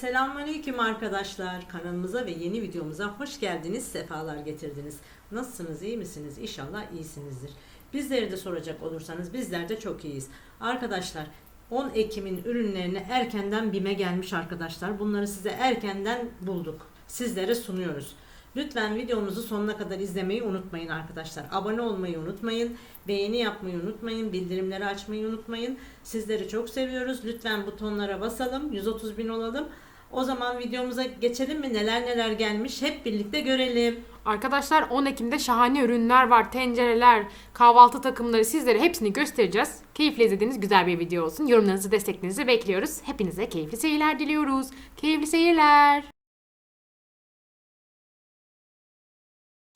Selamünaleyküm arkadaşlar. Kanalımıza ve yeni videomuza hoş geldiniz, sefalar getirdiniz. Nasılsınız, iyi misiniz? İnşallah iyisinizdir. Bizleri de soracak olursanız bizler de çok iyiyiz. Arkadaşlar 10 Ekim'in ürünlerini erkenden BİM'e gelmiş arkadaşlar. Bunları size erkenden bulduk. Sizlere sunuyoruz. Lütfen videomuzu sonuna kadar izlemeyi unutmayın arkadaşlar. Abone olmayı unutmayın. Beğeni yapmayı unutmayın. Bildirimleri açmayı unutmayın. Sizleri çok seviyoruz. Lütfen butonlara basalım. 130 bin olalım. O zaman videomuza geçelim mi? Neler neler gelmiş hep birlikte görelim. Arkadaşlar 10 Ekim'de şahane ürünler var. Tencereler, kahvaltı takımları sizlere hepsini göstereceğiz. Keyifle izlediğiniz güzel bir video olsun. Yorumlarınızı, desteklerinizi bekliyoruz. Hepinize keyifli seyirler diliyoruz. Keyifli seyirler.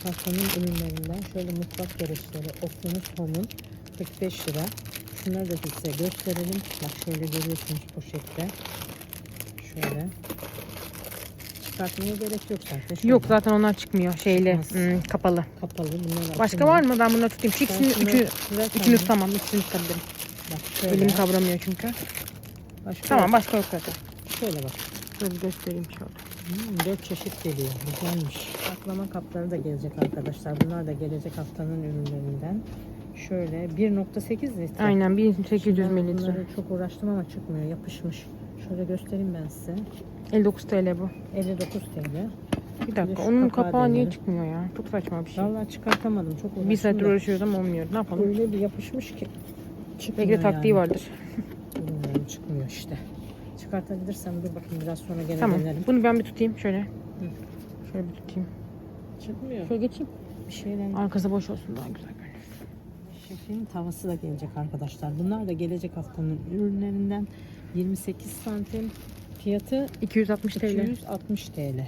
Haftanın ürünlerinden şöyle mutfak gereçleri Okyanus Home'un 45 lira. Şunları da size gösterelim. Bak şöyle görüyorsunuz poşette. Şöyle. Çıkartmaya gerek yok zaten. Şöyle Yok zaten onlar çıkmıyor Çıkmaz. hmm, kapalı. Kapalı. Bunlar Başka var mı? Ben bunları tutayım. Şu ikisini, üçü, ikini tutamam. İkisini tutabilirim. Bak şöyle. Elim kavramıyor çünkü. Başka Tamam başka yok zaten. Şöyle bak. Şöyle göstereyim şöyle. Hmm, dört çeşit geliyor. Güzelmiş. Saklama kapları da gelecek arkadaşlar. Bunlar da gelecek haftanın ürünlerinden. Şöyle 1.8 litre. Aynen 1800 Ben mililitre. çok uğraştım ama çıkmıyor. Yapışmış. Şöyle göstereyim ben size. 59 TL bu. 59 TL. Bir dakika şu onun kapağı kapağı niye çıkmıyor ya? Çok saçma bir şey. Vallahi çıkartamadım. Çok uğraştım. Bir da. uğraşıyoruz ama olmuyor. Ne yapalım? Öyle bir yapışmış ki. Belki de taktiği yani. vardır. Bilmiyorum çıkmıyor işte. Çıkartabilirsem dur bakayım biraz sonra gene Tamam. denerim. Bunu ben bir tutayım şöyle. Şöyle bir tutayım. Çıkmıyor. Şöyle geçeyim. Bir şeyden Arkası boş olsun daha güzel görünür. Şefin tavası da gelecek arkadaşlar. Bunlar da gelecek haftanın ürünlerinden 28 santim. Fiyatı 260 TL. 260 TL.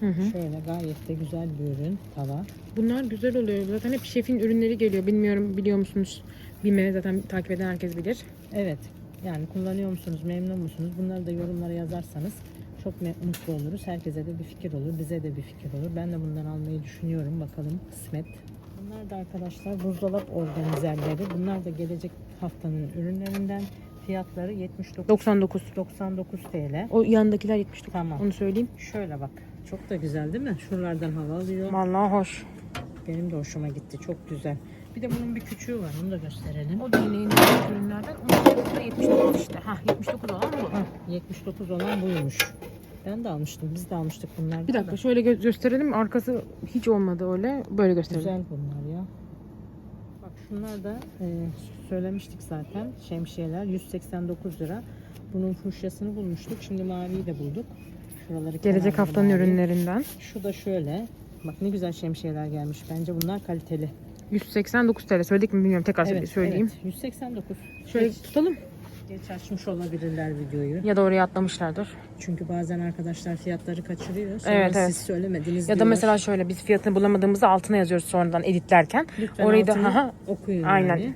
Hı hı. Şöyle gayet de güzel bir ürün tava. Bunlar güzel oluyor. Zaten hep şefin ürünleri geliyor. Bilmiyorum biliyor musunuz? Bime zaten takip eden herkes bilir. Evet. Yani kullanıyor musunuz, memnun musunuz? Bunları da yorumlara yazarsanız çok mutlu oluruz. Herkese de bir fikir olur, bize de bir fikir olur. Ben de bundan almayı düşünüyorum. Bakalım kısmet. Bunlar da arkadaşlar buzdolap organizerleri. Bunlar da gelecek haftanın ürünlerinden. Fiyatları 79 99. 99 TL. O yandakiler 79. Tamam. Onu söyleyeyim. Şöyle bak. Çok da güzel değil mi? Şuralardan hava alıyor. Vallahi hoş. Benim de hoşuma gitti. Çok güzel. Bir de bunun bir küçüğü var. Onu da gösterelim. O da yine yeni ürünlerden. Onun da 79 işte. Ha 79 olan bu. Hah, 79 olan buymuş. Ben de almıştım. Biz de almıştık bunlardan. Bir dakika da. şöyle gö- gösterelim. Arkası hiç olmadı öyle. Böyle gösterelim. Güzel bunlar şunlar da e, söylemiştik zaten. Şemsiyeler 189 lira. Bunun fuşyasını bulmuştuk. Şimdi maviyi de bulduk. Şuraları Gelecek haftanın mavi. ürünlerinden. Şu da şöyle. Bak ne güzel şemsiyeler gelmiş. Bence bunlar kaliteli. 189 TL. Söyledik mi bilmiyorum. Tekrar Evet, söyleyeyim. evet. 189. Şöyle tutalım. Geç açmış olabilirler videoyu. Ya da oraya atlamışlardır. Çünkü bazen arkadaşlar fiyatları kaçırıyor. Sonra Evet, siz evet. söylemediniz Ya da diyorlar. mesela şöyle biz fiyatını bulamadığımızda altına yazıyoruz sonradan editlerken. Lütfen Orayı da haha, okuyun Aynen. yani.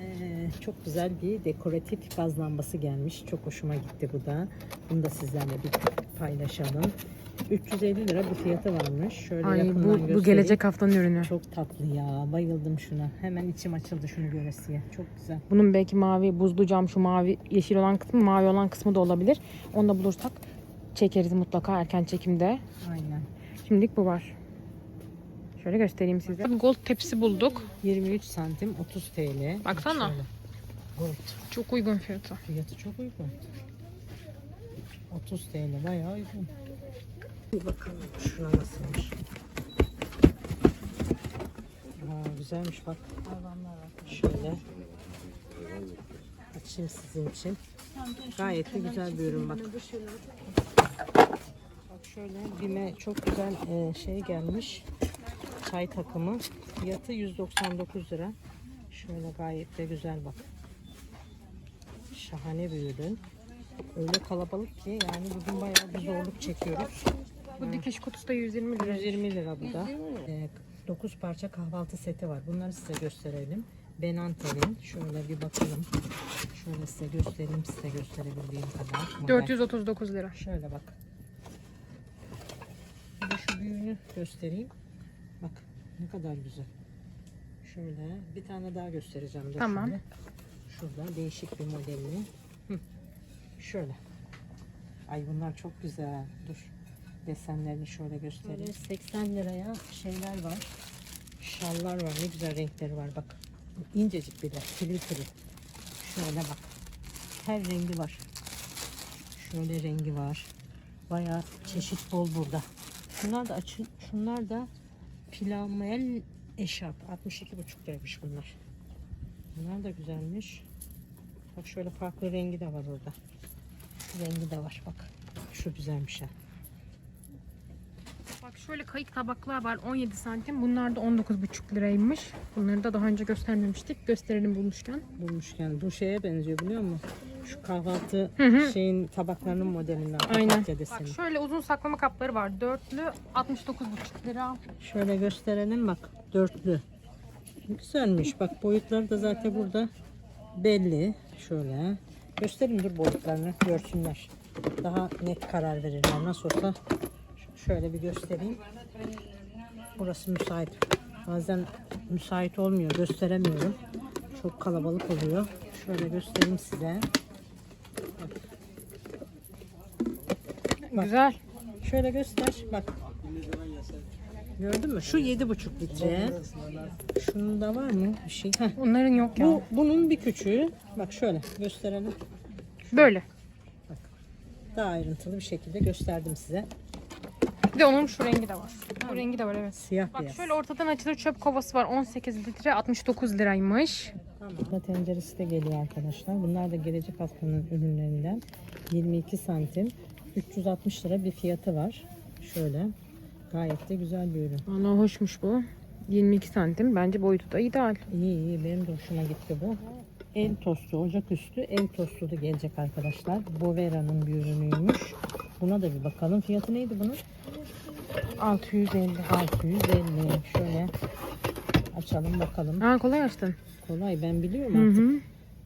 Ee, çok güzel bir dekoratif gaz lambası gelmiş. Çok hoşuma gitti bu da. Bunu da sizlerle bir paylaşalım. 350 lira bir fiyatı varmış. Şöyle Ay yakından bu, bu gelecek haftanın ürünü. Çok tatlı ya. Bayıldım şuna. Hemen içim açıldı şunu göresiye. Çok güzel. Bunun belki mavi buzlu cam şu mavi yeşil olan kısmı mavi olan kısmı da olabilir. Onu da bulursak çekeriz mutlaka erken çekimde. Aynen. Şimdilik bu var. Şöyle göstereyim size. Gold tepsi bulduk. 23 santim 30 TL. Baksana. Şöyle. Gold. Çok uygun fiyatı. Fiyatı çok uygun. 30 TL bayağı uygun. Bir bakalım şuna nasılmış. Aa, güzelmiş bak. Şöyle. Açayım sizin için. Gayet de güzel bir ürün bak. Bak şöyle bime çok güzel e, şey gelmiş. Çay takımı. Fiyatı 199 lira. Şöyle gayet de güzel bak. Şahane bir ürün. Öyle kalabalık ki yani bugün bayağı bir zorluk çekiyoruz. Bu dikiş kutusu da 120 lira. 120 lira bu da. 9 parça kahvaltı seti var. Bunları size gösterelim. Benantel'in. Şöyle bir bakalım. Şöyle size göstereyim. Size gösterebildiğim kadar. Model. 439 lira. Şöyle bak. Bir de şu büyüğünü göstereyim. Bak ne kadar güzel. Şöyle bir tane daha göstereceğim. Dur Tamam. şimdi. Şurada değişik bir modelini. Hı. Şöyle. Ay bunlar çok güzel. Dur. Desenlerini şöyle göstereyim. Böyle 80 liraya şeyler var. Şallar var. Ne güzel renkleri var bak. İncecik bir de. Pırıl. Şöyle bak. Her rengi var. Şöyle rengi var. Bayağı çeşit bol burada. Şunlar da açın. Şunlar da pilamel eşarp. 62,5 liraymış bunlar. Bunlar da güzelmiş. Bak şöyle farklı rengi de var orada. Rengi de var bak. Şu güzelmiş ha. Şöyle kayık tabaklar var 17 santim. Bunlar da 19,5 liraymış. Bunları da daha önce göstermemiştik. Gösterelim bulmuşken. bulmuşken bu şeye benziyor biliyor musun? Şu kahvaltı Hı hı. şeyin tabaklarının modelinden. Aynen. Bak şöyle uzun saklama kapları var. Dörtlü 69,5 lira. Şöyle gösterelim bak dörtlü. Güzelmiş bak boyutları da zaten burada belli. Şöyle göstereyim dur boyutlarını görsünler. Daha net karar verirler. Nasıl olsa şöyle bir göstereyim. Burası müsait. Bazen müsait olmuyor. Gösteremiyorum. Çok kalabalık oluyor. Şöyle göstereyim size. Bak. Güzel. Şöyle göster. Bak. Gördün mü? Şu yedi buçuk litre. Şunun da var mı bir şey? Heh. Bunların yok ya. Bu bunun bir küçüğü. Bak şöyle gösterelim. Böyle. Daha ayrıntılı bir şekilde gösterdim size. Bir de onun şu rengi de var. Bu rengi de var evet. Siyah Bak beyaz. şöyle ortadan açılır çöp kovası var. 18 litre 69 liraymış. Tamam. tenceresi de geliyor arkadaşlar. Bunlar da gelecek haftanın ürünlerinden. 22 santim. 360 lira bir fiyatı var. Şöyle. Gayet de güzel bir ürün. Valla hoşmuş bu. 22 santim. Bence boyutu da ideal. İyi iyi benim de hoşuma gitti bu. El tostu, ocak üstü el tostu da gelecek arkadaşlar. Bovera'nın bir ürünüymüş. Buna da bir bakalım. Fiyatı neydi bunun? 650. 650. Şöyle açalım bakalım. Aa kolay açtın. Kolay ben biliyorum Hı artık. hı.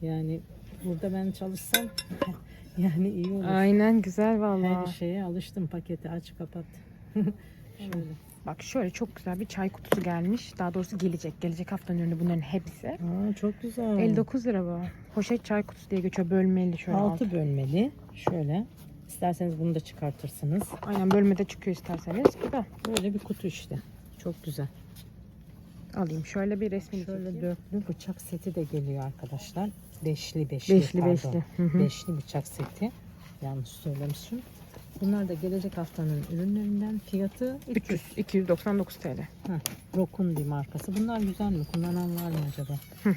Yani burada ben çalışsam yani iyi olur. Aynen güzel Her valla. şeye alıştım. Paketi aç kapat. Şöyle. Bak şöyle çok güzel bir çay kutusu gelmiş. Daha doğrusu gelecek. Gelecek haftanın ürünü bunların hepsi. Aa, çok güzel. 59 lira bu. Poşet çay kutusu diye geçiyor. Bölmeli şöyle altı. 6 bölmeli. Şöyle. İsterseniz bunu da çıkartırsınız. Aynen bölmede çıkıyor isterseniz. Bu da Böyle bir kutu işte. Çok güzel. alayım. Şöyle bir resmini Şöyle çekeyim. dörtlü bıçak seti de geliyor arkadaşlar. Beşli beşli. Beşli pardon. beşli. Hı hı. Beşli bıçak seti. Yanlış söylemişim. Bunlar da gelecek haftanın ürünlerinden. Fiyatı 300. 300, 299 TL. Heh, Rokun bir markası. Bunlar güzel mi? Kullanan var mı acaba? Hı.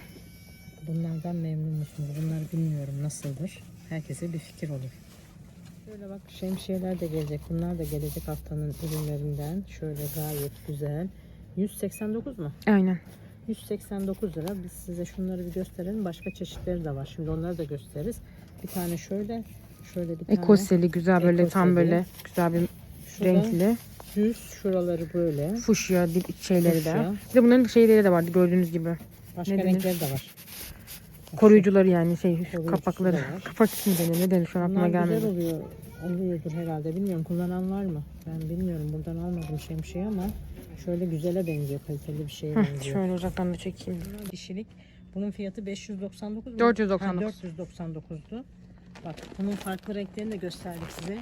Bunlardan memnun musunuz? Bunları bilmiyorum nasıldır. Herkese bir fikir olur. Şöyle bak şemsiyeler de gelecek. Bunlar da gelecek haftanın ürünlerinden. Şöyle gayet güzel. 189 mu? Aynen. 189 lira. Biz size şunları bir gösterelim. Başka çeşitleri de var. Şimdi onları da gösteririz. Bir tane şöyle, şöyle bir tane. Ekoseli güzel böyle tam Ekoseli. böyle güzel bir Şurada renkli. düz şuraları böyle. Fuşya dip şeyleri Fuşya. de. Bir de bunların şeyleri de vardı gördüğünüz gibi. Başka Ne denir? renkleri de var. Koruyucuları yani şey Koruyucusu kapakları. da var. Kapak ismi denir. Ne denir şu an aklıma Bunlar gelmedi. güzel oluyor. Oluyordur herhalde. Bilmiyorum kullanan var mı? Ben bilmiyorum. Buradan almadım şemsiye ama şöyle güzele benziyor. Kaliteli bir şeye benziyor. şöyle uzaktan da çekeyim. Dişilik. Bunun fiyatı 599 mu? 499. Ha, 499'du. Bak bunun farklı renklerini de gösterdik size.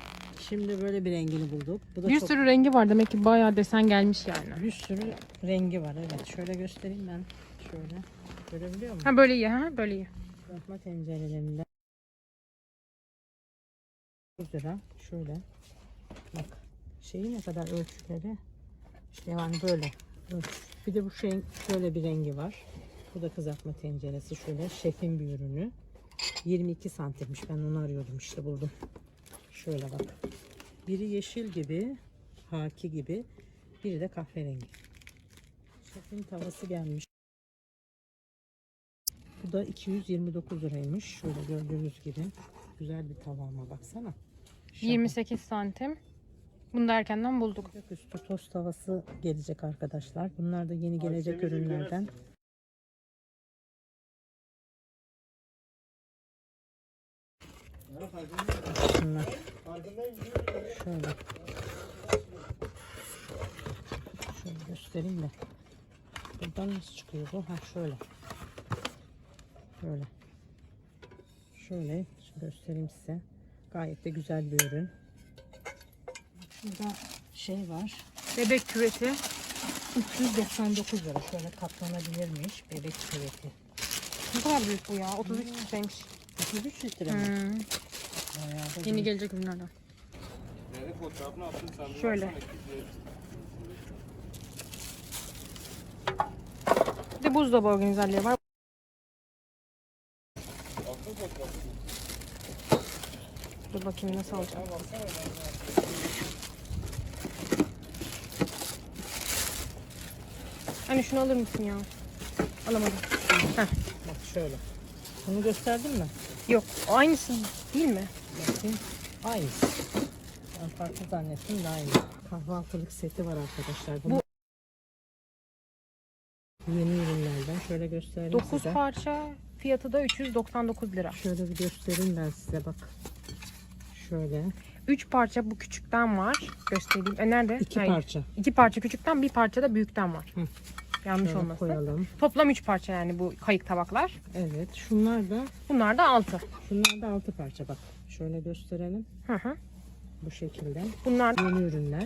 Şimdi böyle bir rengini bulduk. Bu da Bir çok sürü rengi var demek ki bayağı desen gelmiş yani. bir sürü rengi var. Evet. Şöyle göstereyim ben. Şöyle. Görebiliyor musun? Ha böyle iyi ha böyle iyi. Kızartma tencerelerinden 100 lira. Şöyle. Bak. Şeyi ne kadar ölçüleri? İşte yani böyle. Bir de bu şeyin şöyle bir rengi var. Bu da kızartma tenceresi. Şöyle şefin bir ürünü. 22 santimmiş. Ben onu arıyordum işte buldum. Şöyle bak. Biri yeşil gibi, haki gibi. Biri de kahverengi. Şefin tavası gelmiş. Bu da 229 liraymış. Şöyle gördüğünüz gibi. Güzel bir tava ama baksana. Şahane. 28 santim. Bunu da erkenden bulduk. Üstü tost tavası gelecek arkadaşlar. Bunlar da yeni gelecek ürünlerden. Şunlar. Şöyle. Şöyle göstereyim de. Buradan nasıl çıkıyor bu? Ha şöyle. Şöyle. Şöyle göstereyim size. Gayet de güzel bir ürün. Burada şey var. Bebek küveti. 399 lira. Şöyle katlanabilirmiş. Bebek küveti. Ne kadar büyük bu ya. 33 litreymiş. 33 litre mi? Hmm. Bayağı da Yeni gelecek ürünlerden. Şöyle. Bir de buzdolabı organizerliği var. Dur bakayım nasıl alacağım. Hani şunu alır mısın ya? Alamadım. Bak şöyle. Bunu gösterdin mi? Yok. Aynısı değil mi? Bakayım. Aynısı. Ben farklı zannettim de aynı. Kahvaltılık seti var arkadaşlar. Bu yeni ürünlerden. Şöyle göstereyim 9 size. parça fiyatı da 399 lira. Şöyle bir göstereyim ben size bak. Şöyle. 3 parça bu küçükten var. Göstereyim. E nerede? iki Hayır. parça. İki parça küçükten bir parça da büyükten var. Hı. Yanlış Şöyle olmasın. koyalım. Toplam 3 parça yani bu kayık tabaklar. Evet. Şunlar da Bunlar da 6. şunlar da altı parça bak. Şöyle gösterelim. Hı hı. Bu şekilde. Bunlar Yeni ürünler.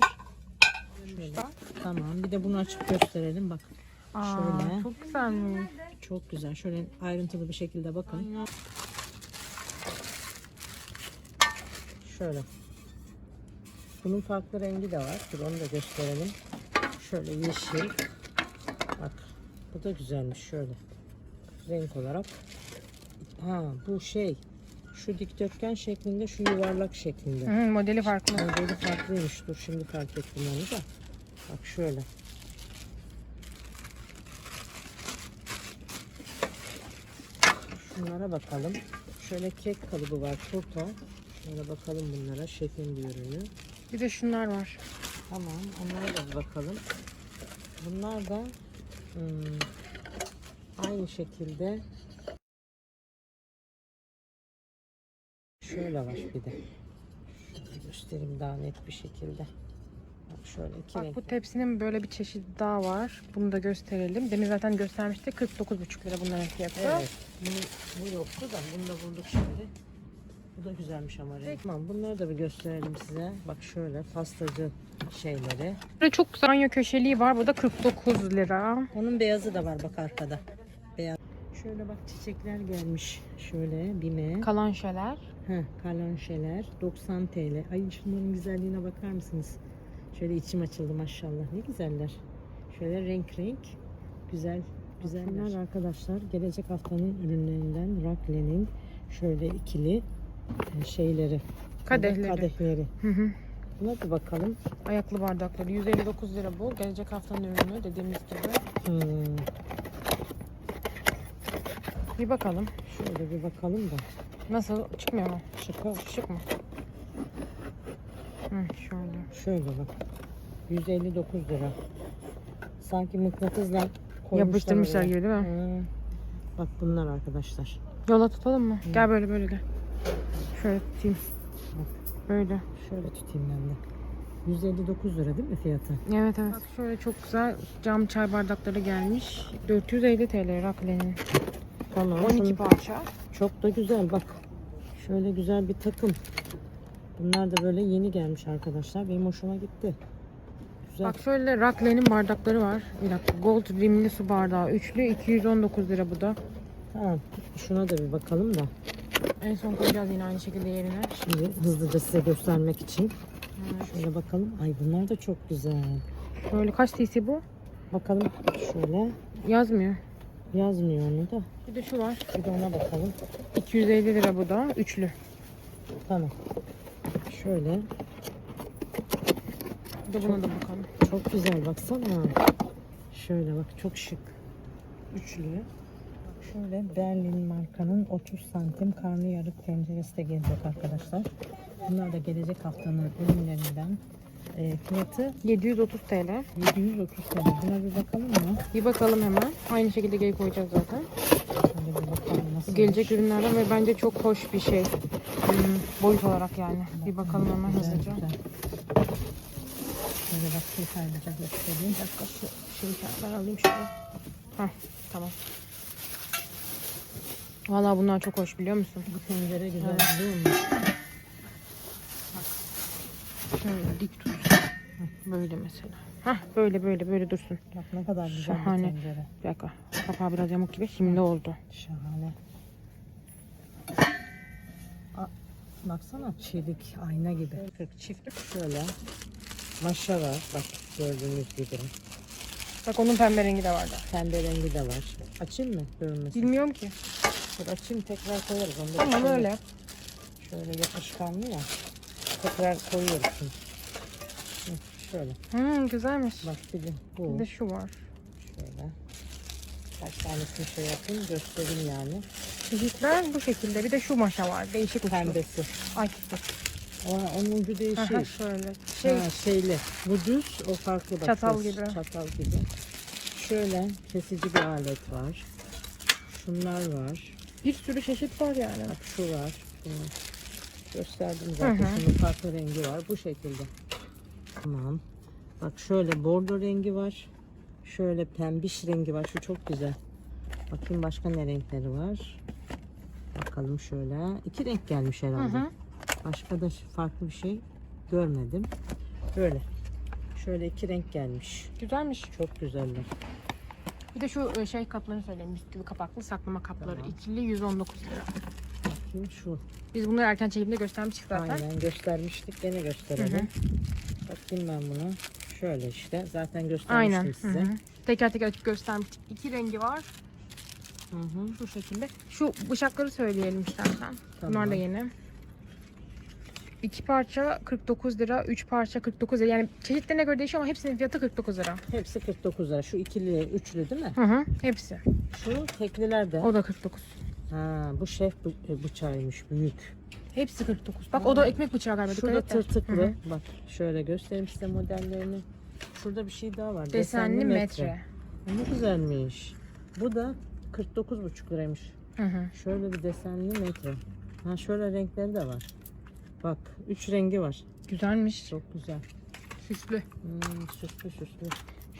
Şöyle. Tamam. Bir de bunu açıp gösterelim bak. Aa, Şöyle. çok güzelmiş. Çok güzel. Şöyle ayrıntılı bir şekilde bakın. Şöyle. Bunun farklı rengi de var. Dur onu da gösterelim. Şöyle yeşil. Bu da güzelmiş şöyle. Renk olarak. Ha bu şey. Şu dikdörtgen şeklinde, şu yuvarlak şeklinde. Hı, modeli farklı. Modeli farklıymış. Dur şimdi fark ettim onu da. Bak şöyle. Şunlara bakalım. Şöyle kek kalıbı var. Turta. Şöyle bakalım bunlara. Şefin bir ürünü. Bir de şunlar var. Tamam. Onlara da bakalım. Bunlar da hmm, aynı şekilde şöyle var bir de. Şöyle göstereyim daha net bir şekilde. Bak şöyle iki Bak renk. bu tepsinin böyle bir çeşidi daha var. Bunu da gösterelim. Demin zaten göstermiştik. 49,5 lira bunların fiyatı. Evet. Bunu, bu yoktu da bunu da bulduk şimdi. Bu da güzelmiş ama renk. Tamam bunları da bir gösterelim size. Bak şöyle pastacı şeyleri. Böyle çok güzel banyo köşeliği var. Bu da 49 lira. Onun beyazı da var bak arkada. Beyaz. Şöyle bak çiçekler gelmiş. Şöyle bime. Kalan şeyler. Heh, kalonşeler 90 TL. Ay şunların güzelliğine bakar mısınız? Şöyle içim açıldı maşallah. Ne güzeller. Şöyle renk renk. Güzel güzeller arkadaşlar. Gelecek haftanın ürünlerinden Rakle'nin şöyle ikili şeyleri. Kadehleri. Kadehleri. Hı hı. Buna bir bakalım. Ayaklı bardakları 159 lira bu. Gelecek haftanın ürünü dediğimiz gibi. Hmm, Bir bakalım. şöyle bir bakalım da. Nasıl? Çıkmıyor mu? Çıkar. Şık mı? Hı, şöyle. Şöyle bak. 159 lira. Sanki mıknatısla koymuşlar Yapıştırmışlar oraya. gibi değil mi? Hı. Bak bunlar arkadaşlar. Yola tutalım mı? Gel böyle böyle gel. Şöyle tutayım. Böyle. Şöyle tutayım ben de. 159 lira değil mi fiyatı? Evet evet. Bak şöyle çok güzel cam çay bardakları gelmiş. 450 TL Rakle'nin. Tamam. 12 Şunu- parça. Çok da güzel bak. Şöyle güzel bir takım. Bunlar da böyle yeni gelmiş arkadaşlar. Benim hoşuma gitti. Güzel. Bak şöyle Rakle'nin bardakları var. Bir dakika. Gold rimli su bardağı. Üçlü 219 lira bu da. Tamam. Şuna da bir bakalım da. En son koyacağız yine aynı şekilde yerine. Şimdi hızlıca size göstermek için. Evet. Şöyle bakalım. Ay bunlar da çok güzel. Şöyle kaç cc bu? Bakalım şöyle. Yazmıyor. Yazmıyor onu da. Bir de şu var. Bir de ona bakalım. 250 lira bu da. Üçlü. Tamam. Şöyle. Bir de buna da bakalım. Çok güzel baksana. Şöyle bak çok şık. Üçlü. Şöyle Berlin markanın 30 santim karnıyarık tenceresi de gelecek arkadaşlar. Bunlar da gelecek haftanın ürünlerinden. E, fiyatı 730 TL. 730 TL. Buna bir bakalım mı? Bir bakalım hemen. Aynı şekilde geri koyacağız zaten. Şöyle bir bakalım nasıl. Gelecek ürünlerden ve bence çok hoş bir şey. Hmm, boyut olarak yani. Bir bakalım hemen hızlıca. Şöyle bak bir ayrıca göstereyim. Bir dakika şu şeyi ben alayım şöyle. Heh, tamam. Vallahi bunlar çok hoş biliyor musun? Bu tencere güzel Evet. biliyor musun? Şöyle dik tut. Böyle mesela. Hah böyle böyle böyle dursun. Bak ne kadar güzel Şahane. bir tencere. Bir dakika. Kapağı biraz yamuk gibi. Şimdi oldu. Şahane. Aa, baksana çelik ayna gibi. Çift şöyle. Maşa var. Bak gördüğünüz gibi. Bak onun pembe rengi de vardı. Pembe rengi de var. Açayım mı? Görünmesin. Bilmiyorum ki. Dur açayım tekrar koyarız. Bir Tamam şey öyle. Şöyle yapışkanlı ya. Tekrar koyuyoruz şimdi. Şöyle. Hmm, güzelmiş. Bak bir de Bir bu. de şu var. Şöyle. Kaç tanesini şey yapayım göstereyim yani. Çeşitler bu şekilde. Bir de şu maşa var. Değişik uçlu. Pembesi. Ay tuttu. Ama onun ucu Aha, değişik. şöyle. Şey, Ha, şeyli. Bu düz, o farklı bak. Çatal gibi. Çatal gibi. Şöyle kesici bir alet var. Şunlar var. Bir sürü çeşit var yani. Bak şu var. Bunu gösterdim zaten. Hı hı. Şunun farklı rengi var. Bu şekilde. Tamam. Bak şöyle bordo rengi var. Şöyle pembiş rengi var. Şu çok güzel. Bakayım başka ne renkleri var. Bakalım şöyle. İki renk gelmiş Hı herhalde. hı. Başka da farklı bir şey görmedim. Böyle. Şöyle iki renk gelmiş. Güzelmiş. Çok güzeller. Bir de şu e, şey kaplarını söyleyeyim. Bisküvi kapaklı saklama kapları. Tamam. İkili 119 lira. Bakayım şu. Biz bunları erken çekimde göstermiştik zaten. Aynen göstermiştik. Gene gösterelim. Bakayım ben bunu. Şöyle işte. Zaten göstermiştim Aynen. size. Hı hı. Teker teker açıp göstermiştik. İki rengi var. Hı hı. Şu şekilde. Şu bıçakları söyleyelim istersen. Bunlar Tamam. da yeni. İki parça 49 lira, üç parça 49 lira. Yani çeşitlerine göre değişiyor ama hepsinin fiyatı 49 lira. Hepsi 49 lira. Şu ikili, üçlü değil mi? Hı hı. Hepsi. Şu tekliler de. O da 49. Ha, bu şef bı- e, bıçağıymış. Büyük. Hepsi 49. Bak o da ekmek bıçağı galiba. Şu dikkat da et de. tırtıklı. Hı hı. Bak şöyle göstereyim size modellerini. Şurada bir şey daha var. Desenli metre. Ne güzelmiş. Bu da 49,5 liraymış. Hı hı. Şöyle bir desenli metre. Ha şöyle renkleri de var. Bak üç rengi var. Güzelmiş. Çok güzel. Süslü. Hmm, süslü süslü.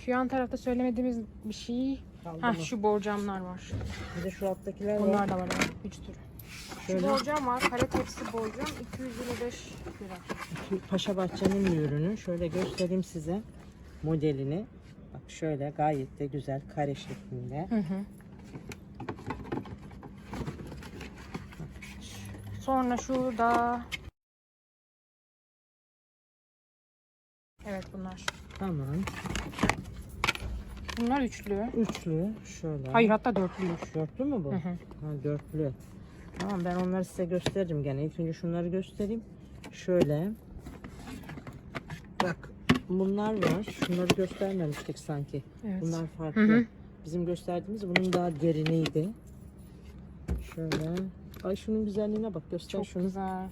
Şu yan tarafta söylemediğimiz bir şey. Kaldı Ha mı? şu borcamlar var. Bir de şu alttakiler var. Bunlar da var. evet. Üç tür. Şu Şöyle borcam var. Kare tepsi borcam 225 lira. şu Paşa Bahçe'nin bir ürünü. Şöyle göstereyim size modelini. Bak şöyle gayet de güzel kare şeklinde. Hı hı. Sonra şurada Evet bunlar. Tamam. Bunlar üçlü. Üçlü şöyle. Hayır hatta dörtlü. Dörtlü mü bu? Hı hı. Ha, dörtlü. Tamam ben onları size gösteririm gene. İlk önce şunları göstereyim. Şöyle. Bak bunlar var. Şunları göstermemiştik sanki. Evet. Bunlar farklı. Hı hı. Bizim gösterdiğimiz bunun daha deriniydi. Şöyle. Ay şunun güzelliğine bak göster Çok şunu. güzel.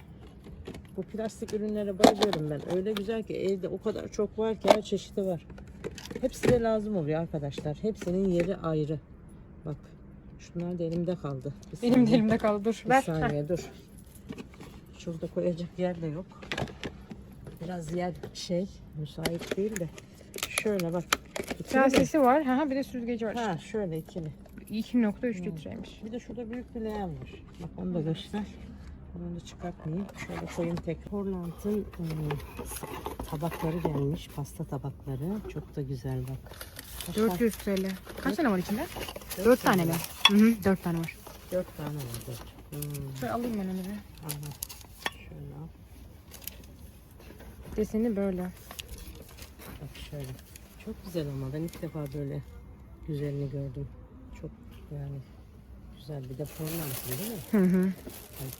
Bu plastik ürünlere bayılıyorum ben. Öyle güzel ki evde o kadar çok var ki her çeşidi var. Hepsi de lazım oluyor arkadaşlar. Hepsinin yeri ayrı. Bak şunlar da elimde kaldı. Bir Benim de elimde kaldı. Dur. Bir Ver. Heh. saniye dur. Şurada koyacak yer de yok. Biraz yer şey müsait değil de. Şöyle bak. İkili mi? Kasesi var. Ha, bir de süzgeci var. Ha şöyle ikili. işte. 2.3 litreymiş. Bir de şurada büyük bir leğen var. Bak onu da göster. Onu da çıkartmayayım. Şöyle koyayım tek. Horlant'ın e, tabakları gelmiş. Pasta tabakları. Çok da güzel bak. Kaç tane? 400 TL. Kaç tane var içinde? Dört 4 tane mi? Hı hı. 4 tane var. Dört tane var. Dört. Hmm, Şöyle alayım ben onu bir. aha. Şöyle al. Deseni böyle. Bak şöyle. Çok güzel ama ben ilk defa böyle güzelini gördüm. Çok yani güzel. Bir de Horlant'ın değil mi? Hı hı.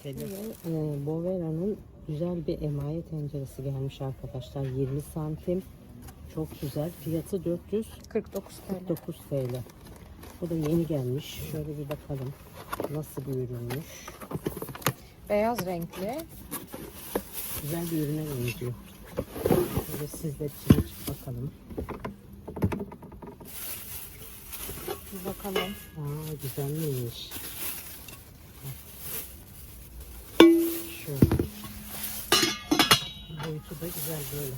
Kaliteli. Ee, Bovera'nın güzel bir emaye tenceresi gelmiş arkadaşlar. 20 santim. Çok güzel. Fiyatı 49 TL. 449 TL. Bu da yeni gelmiş. Şöyle bir bakalım. Nasıl bir ürünmüş. Beyaz renkli. Güzel bir ürüne benziyor. Şöyle sizler için bakalım. Bir bakalım. Aa güzelmiş. Şöyle. Boyutu da güzel böyle.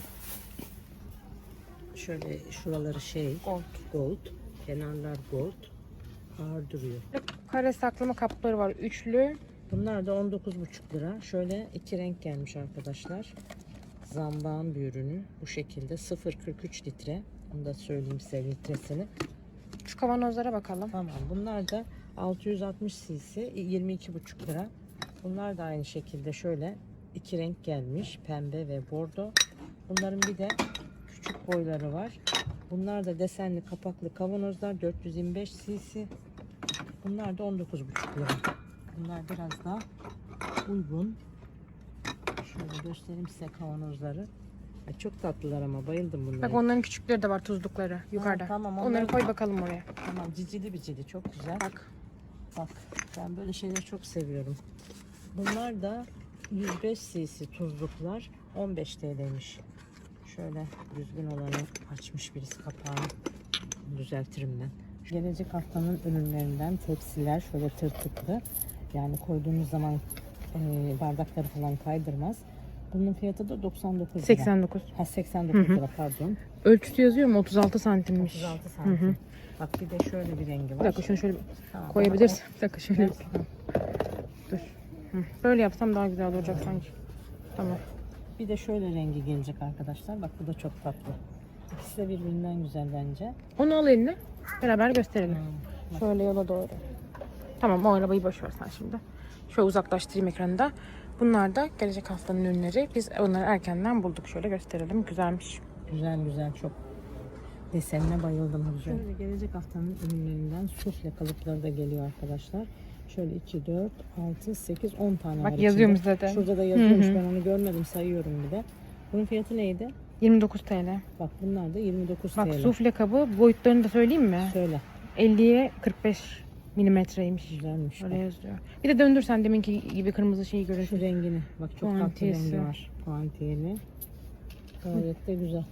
Şöyle şuraları şey Gold. gold. Kenarlar gold. Ağır duruyor. Kare saklama kapları var. Üçlü. Bunlar da 19,5 lira. Şöyle iki renk gelmiş arkadaşlar. Zambağın bir ürünü. Bu şekilde 0.43 litre. Onu da söyleyeyim size litresini. Şu kavanozlara bakalım. Tamam. Bunlar da 660 cc 22,5 lira. Bunlar da aynı şekilde şöyle iki renk gelmiş. Pembe ve bordo. Bunların bir de küçük boyları var. Bunlar da desenli kapaklı kavanozlar 425 cc. Bunlar da 19,5 lira. Bunlar biraz daha uygun. Şöyle göstereyim size kavanozları. Ay, Çok tatlılar ama bayıldım bunlara. Bak onların küçükleri de var tuzlukları yukarıda. tamam, Onları onları- koy bakalım oraya. Tamam cicili bicili çok güzel. Bak. Bak ben böyle şeyleri çok seviyorum. Bunlar da 105 cc tuzluklar 15 TL'ymiş. Şöyle düzgün olanı açmış birisi kapağını. Düzeltirim ben. Gelecek haftanın ürünlerinden tepsiler şöyle tırtıklı. Yani koyduğumuz zaman e, bardakları falan kaydırmaz. Bunun fiyatı da 99 lira. 89. Ha 89 lira pardon. Ölçüsü yazıyor mu? 36 santimmiş. 36 santim. Bak bir de şöyle bir rengi var. Bir dakika şunu şöyle Tamam, koyabiliriz. Bir dakika şöyle. Dur. Hı. Böyle yapsam daha güzel olacak sanki. Tamam. Bir de şöyle rengi gelecek arkadaşlar. Bak bu da çok tatlı. İkisi de birbirinden güzel bence. Onu al eline. Beraber gösterelim. Şöyle yola doğru. Tamam o arabayı boş ver sen şimdi. Şöyle uzaklaştırayım ekranı Bunlar da gelecek haftanın ürünleri. Biz onları erkenden bulduk. Şöyle gösterelim. Güzelmiş. Güzel güzel çok. Desenine bayıldım. Şöyle gelecek haftanın ürünlerinden sufle kalıpları da geliyor arkadaşlar. Şöyle 2, 4, 6, 8, 10 tane Bak var yazıyormuş içinde. zaten. Şurada da yazıyormuş. Hı hı. Ben onu görmedim sayıyorum bir de. Bunun fiyatı neydi? 29 TL. Bak bunlar da 29 Bak TL. sufle kabı boyutlarını da söyleyeyim mi? Söyle. 50'ye 45 milimetreymiş. Güzelmiş. Öyle yazıyor. Bir de döndür sen deminki gibi kırmızı şeyi görürsün. Şu rengini. Bak çok tatlı Puantiyesi. rengi var. Puantiyeli. Gayet de güzel.